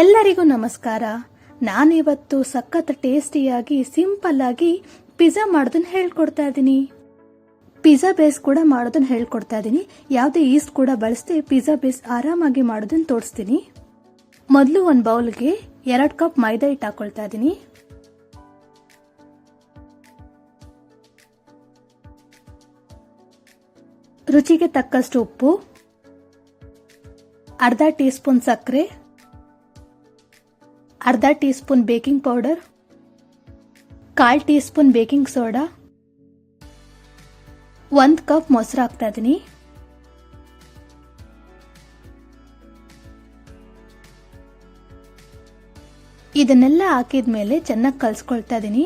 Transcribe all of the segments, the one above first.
ಎಲ್ಲರಿಗೂ ನಮಸ್ಕಾರ. ನಾನಿವತ್ತು ಸಖತ್ ಟೇಸ್ಟಿಯಾಗಿ, ಸಿಂಪಲ್ ಆಗಿ ಪಿಜ್ಜಾ ಮಾಡೋದನ್ನ ಹೇಳ್ಕೊಡ್ತಾ ಇದ್ದೀನಿ. ಪಿಜ್ಜಾ ಬೇಸ್ ಕೂಡ ಮಾಡೋದನ್ನ ಹೇಳ್ಕೊಡ್ತಾ ಇದ್ದೀನಿ. ಯಾವುದೇ ಈಸ್ಟ್ ಕೂಡ ಬಳಸದೆ ಪಿಜ್ಜಾ ಬೇಸ್ ಆರಾಮಾಗಿ ಮಾಡೋದನ್ನ ತೋರಿಸ್ತೀನಿ. ಮೊದಲು ಒಂದು ಬೌಲ್ಗೆ ಎರಡು ಕಪ್ ಮೈದಾ ಹಿಟ್ಟು ಹಾಕೊಳ್ತಾ ಇದ್ದೀನಿ. ರುಚಿಗೆ ತಕ್ಕಷ್ಟು ಉಪ್ಪು, ಅರ್ಧ ಟೀ ಸ್ಪೂನ್ ಸಕ್ಕರೆ ಅರ್ಧ ಟೀ ಸ್ಪೂನ್ ಬೇಕಿಂಗ್ ಪೌಡರ್, ಕಾಲ್ ಟೀ ಸ್ಪೂನ್ ಬೇಕಿಂಗ್ ಸೋಡಾ, ಒಂದು ಕಪ್ ಮೊಸರು ಹಾಕ್ತಾ ಇದ್ದೀನಿ ಇದನ್ನೆಲ್ಲ ಹಾಕಿದ ಮೇಲೆ ಚೆನ್ನಾಗಿ ಕಲಿಸ್ಕೊಳ್ತಾ ಇದ್ದೀನಿ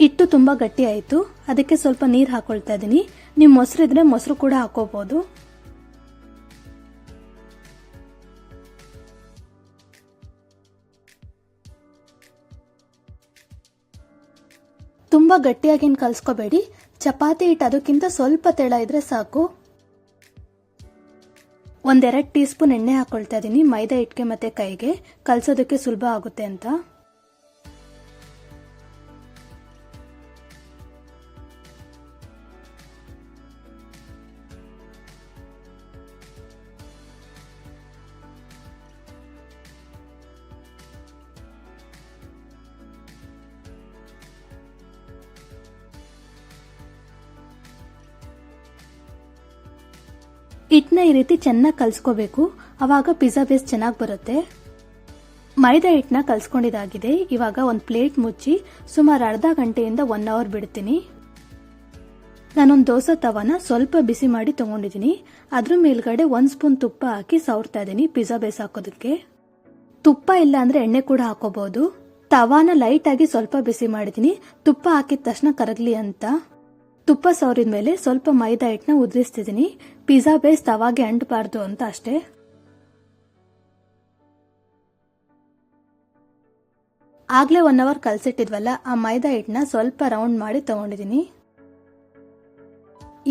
ಹಿಟ್ಟು ತುಂಬ ಗಟ್ಟಿ ಆಯಿತು. ಅದಕ್ಕೆ ಸ್ವಲ್ಪ ನೀರು ಹಾಕೊಳ್ತಾ ಇದ್ದೀನಿ. ನೀವು ಮೊಸರು ಇದ್ರೆ ಮೊಸರು ಕೂಡ ಹಾಕೋಬಹುದು ತುಂಬ ಗಟ್ಟಿಯಾಗೇನು ಕಲ್ಸ್ಕೋಬೇಡಿ. ಚಪಾತಿ ಹಿಟ್ಟು ಅದಕ್ಕಿಂತ ಸ್ವಲ್ಪ ತೆಳ ಇದ್ರೆ ಸಾಕು. ಒಂದೆರಡು ಟೀ ಸ್ಪೂನ್ ಎಣ್ಣೆ ಹಾಕೊಳ್ತಾ ಇದ್ದೀನಿ ಮೈದಾ ಹಿಟ್ಟಿಗೆ ಮತ್ತೆ ಕೈಗೆ. ಕಲ್ಸೋದಕ್ಕೆ ಸುಲಭ ಆಗುತ್ತೆ ಅಂತ. ಹಿಟ್ಟನ್ನ ಈ ರೀತಿ ಚೆನ್ನಾಗಿ ಕಲಿಸ್ಕೋಬೇಕು. ಆವಾಗ ಪಿಜ್ಜಾ ಬೇಸ್ ಚೆನ್ನಾಗಿ ಬರುತ್ತೆ. ಮೈದಾ ಹಿಟ್ಟನ್ನ ಕಲಿಸ್ಕೊಂಡಿದ್ದಾಗಿದೆ. ಇವಾಗ ಒಂದು ಪ್ಲೇಟ್ ಮುಚ್ಚಿ ಸುಮಾರು ಅರ್ಧ ಗಂಟೆಯಿಂದ ಒನ್ ಅವರ್ ಬಿಡ್ತೀನಿ. ನಾನೊಂದು ದೋಸೆ ತವನ ಸ್ವಲ್ಪ ಬಿಸಿ ಮಾಡಿ ತಗೊಂಡಿದ್ದೀನಿ. ಅದ್ರ ಮೇಲ್ಗಡೆ ಒಂದು ಸ್ಪೂನ್ ತುಪ್ಪ ಹಾಕಿ ಸವರ್ತಾ ಇದ್ದೀನಿ ಪಿಜ್ಜಾ ಬೇಸ್ ಹಾಕೋದಕ್ಕೆ. ತುಪ್ಪ ಇಲ್ಲ ಅಂದ್ರೆ ಎಣ್ಣೆ ಕೂಡ ಹಾಕೋಬಹುದು ತವಾನ ಲೈಟ್ ಆಗಿ ಸ್ವಲ್ಪ ಬಿಸಿ ಮಾಡಿದ್ದೀನಿ. ತುಪ್ಪ ಹಾಕಿದ ತಕ್ಷಣ ಕರಗ್ಲಿ ಅಂತ. ತುಪ್ಪ ಸವರಿದ ಮೇಲೆ ಸ್ವಲ್ಪ ಮೈದಾ ಹಿಟ್ಟನ್ನ ಉದುರಿಸ್ತಿದ್ದೀನಿ. ಪಿಜ್ಜಾ ಬೇಸ್ ತವಾಗೆ ಅಂಟಬಾರ್ದು ಅಂತ ಅಷ್ಟೇ. ಆಗ್ಲೇ ಒನ್ ಅವರ್ ಕಲ್ಸಿಟ್ಟಿದ್ವಲ್ಲ, ಆ ಮೈದಾ ಹಿಟ್ಟನ್ನ ಸ್ವಲ್ಪ ರೌಂಡ್ ಮಾಡಿ ತಗೊಂಡಿದ್ದೀನಿ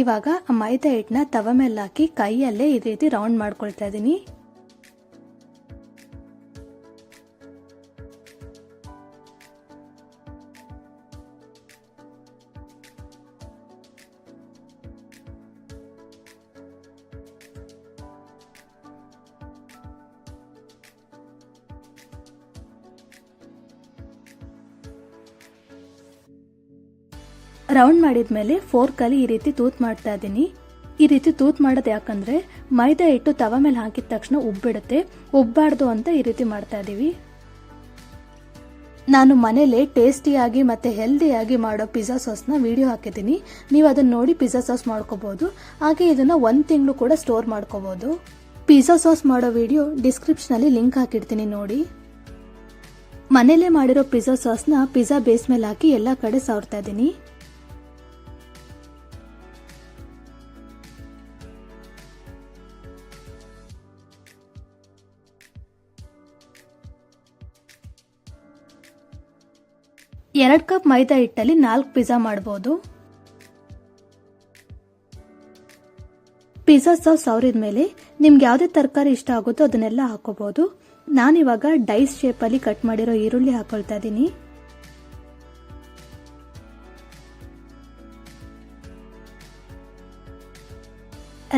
ಇವಾಗ ಆ ಮೈದಾ ಹಿಟ್ಟನ್ನ ತವ ಮೇಲೆ ಹಾಕಿ ಕೈಯಲ್ಲೇ ಈ ರೀತಿ ರೌಂಡ್ ಮಾಡ್ಕೊಳ್ತಾ ಇದ್ದೀನಿ ರೌಂಡ್ ಮಾಡಿದ ಮೇಲೆ ಫೋರ್ಕಲ್ಲಿ ಈ ರೀತಿ ತೂತ್ ಮಾಡ್ತಾ ಇದ್ದೀನಿ. ಈ ರೀತಿ ತೂತ್ ಮಾಡೋದು ಯಾಕಂದ್ರೆ ಮೈದಾ ಹಿಟ್ಟು ತವ ಮೇಲೆ ಹಾಕಿದ ತಕ್ಷಣ ಉಬ್ಬಿಡುತ್ತೆ. ಉಬ್ಬಾರ್ದು ಅಂತ ಈ ರೀತಿ ಮಾಡ್ತಾ ಇದ್ದೀವಿ ನಾನು ಮನೇಲೆ ಟೇಸ್ಟಿಯಾಗಿ ಮತ್ತೆ ಹೆಲ್ದಿಯಾಗಿ ಮಾಡೋ ಪಿಜ್ಜಾ ಸಾಸ್ನ ವಿಡಿಯೋ ಹಾಕಿದ್ದೀನಿ. ನೀವು ಅದನ್ನ ನೋಡಿ ಪಿಜ್ಜಾ ಸಾಸ್ ಮಾಡ್ಕೋಬೋದು. ಹಾಗೆ ಇದನ್ನ ಒಂದು ತಿಂಗಳು ಕೂಡ ಸ್ಟೋರ್ ಮಾಡ್ಕೋಬೋದು. ಪಿಜ್ಜಾ ಸಾಸ್ ಮಾಡೋ ವಿಡಿಯೋ ಡಿಸ್ಕ್ರಿಪ್ಷನಲ್ಲಿ ಲಿಂಕ್ ಹಾಕಿರ್ತೀನಿ ನೋಡಿ. ಮನೇಲೆ ಮಾಡಿರೋ ಪಿಜ್ಜಾ ಸಾಸ್ನ ಪಿಜ್ಜಾ ಬೇಸ್ ಮೇಲೆ ಹಾಕಿ ಎಲ್ಲ ಕಡೆ ಸಾವ್ತಾ ಇದ್ದೀನಿ ಎರಡು ಕಪ್ ಮೈದಾ ಹಿಟ್ಟಲ್ಲಿ ನಾಲ್ಕು ಪಿಜ್ಜಾ ಮಾಡ್ಬೋದು. ಪಿಜ್ಜಾ ಸಾಸ್ ಸವರಿದ ಮೇಲೆ ನಿಮ್ಗೆ ಯಾವುದೇ ತರಕಾರಿ ಇಷ್ಟ ಆಗುತ್ತೋ ಅದನ್ನೆಲ್ಲ ಹಾಕೋಬಹುದು ನಾನಿವಾಗ ಡೈಸ್ ಶೇಪಲ್ಲಿ ಕಟ್ ಮಾಡಿರೋ ಈರುಳ್ಳಿ ಹಾಕೊಳ್ತಾ ಇದ್ದೀನಿ.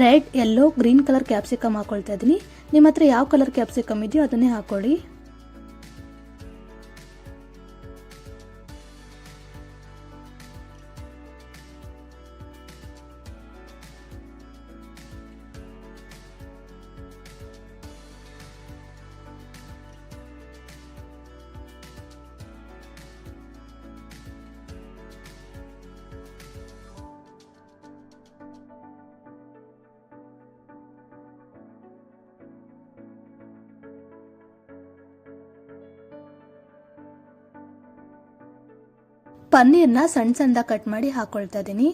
Red yellow green colour capsicum ಹಾಕೊಳ್ತಾ ಇದ್ದೀನಿ. ನಿಮ್ಮ ಹತ್ರ ಯಾವ ಕಲರ್ ಕ್ಯಾಪ್ಸಿಕಮ್ ಇದೆಯೋ ಅದನ್ನೇ ಹಾಕೊಳ್ಳಿ. ಪನ್ನೀರ್ನ ಸಣ್ಣ ಸಣ್ಣ ಕಟ್ ಮಾಡಿ ಹಾಕೊಳ್ತಾ ಇದ್ದೀನಿ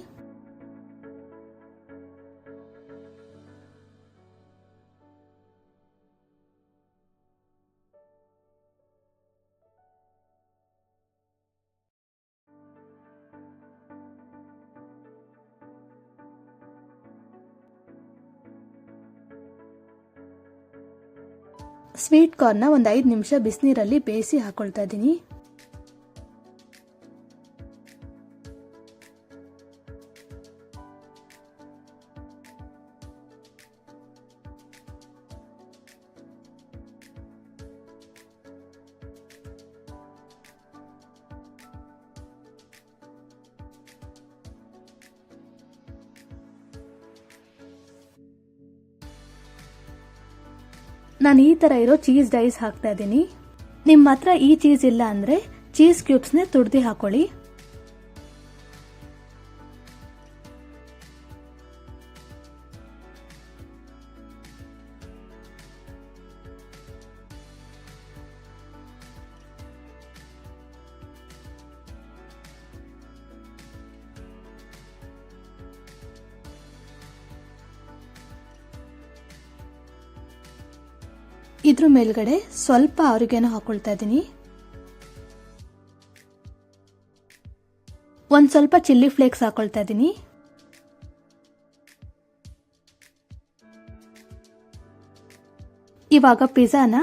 ಸ್ವೀಟ್ ಕಾರ್ನ್ನ ಒಂದು ಐದು ನಿಮಿಷ ಬಿಸಿನೀರಲ್ಲಿ ಬೇಯಿಸಿ ಹಾಕೊಳ್ತಾ ಇದ್ದೀನಿ ನಾನು ಈ ತರ ಇರೋ ಚೀಸ್ ಡೈಸ್ ಹಾಕ್ತಾ ಇದ್ದೀನಿ ನಿಮ್ಮ ಹತ್ರ ಈ ಚೀಸ್ ಇಲ್ಲ ಅಂದ್ರೆ ಚೀಸ್ ಕ್ಯೂಬ್ಸ್ನೇ ತುಡ್ದಿ ಹಾಕೊಳ್ಳಿ. ಇದ್ರ ಮೇಲ್ಗಡೆ ಸ್ವಲ್ಪ ಅವರಿಗೆನ ಹಾಕೊಳ್ತಾ ಇದ್ದೀನಿ. ಒಂದ್ ಸ್ವಲ್ಪ ಚಿಲ್ಲಿ ಫ್ಲೇಕ್ಸ್ ಹಾಕೊಳ್ತಾ ಇದ್ದೀನಿ. ಇವಾಗ ಪಿಜ್ಜಾನ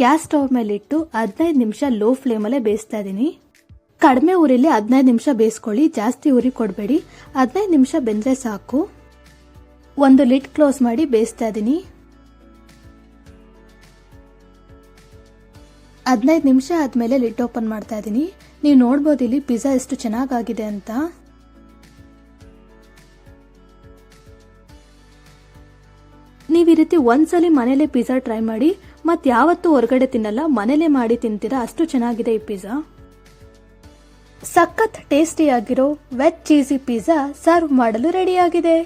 ಗ್ಯಾಸ್ ಸ್ಟವ್ ಮೇಲೆ ಇಟ್ಟು ಹದಿನೈದು ನಿಮಿಷ ಲೋ ಫ್ಲೇಮಲ್ಲೇ ಬೇಯಿಸ್ತಾ ಇದ್ದೀನಿ. ಕಡಿಮೆ ಊರಿಲಿ ಹದಿನೈದು ನಿಮಿಷ ಬೇಯಿಸ್ಕೊಳ್ಳಿ, ಜಾಸ್ತಿ ಉರಿ ಕೊಡಬೇಡಿ. ಹದಿನೈದು ನಿಮಿಷ ಬೆಂದ್ರೆ ಸಾಕು. ಒಂದು ಲಿಡ್ ಕ್ಲೋಸ್ ಮಾಡಿ ಬೇಯಿಸ್ತಾ ಇದ್ದೀನಿ. ಹದಿನೈದು ನಿಮಿಷ ಆದಮೇಲೆ ಲಿಡ್ ಓಪನ್ ಮಾಡ್ತಾ ಇದ್ದೀನಿ ನೀವು ನೋಡ್ಬೋದು ಇಲ್ಲಿ ಪಿಜ್ಜಾ ಎಷ್ಟು ಚೆನ್ನಾಗಾಗಿದೆ ಅಂತ. ನೀವು ಈ ರೀತಿ ಒಂದ್ಸಲಿ ಮನೇಲೆ ಪಿಜ್ಜಾ ಟ್ರೈ ಮಾಡಿ, ಮತ್ತೆ ಯಾವತ್ತೂ ಹೊರಗಡೆ ತಿನ್ನಲ್ಲ, ಮನೇಲೆ ಮಾಡಿ ತಿಂತೀರಾ, ಅಷ್ಟು ಚೆನ್ನಾಗಿದೆ ಈ ಪಿಜ್ಜಾ. ಸಖತ್ ಟೇಸ್ಟಿಯಾಗಿರೋ ವೆಜ್ ಚೀಸಿ ಪಿಜ್ಜಾ ಸರ್ವ್ ಮಾಡಲು ರೆಡಿಯಾಗಿದೆ.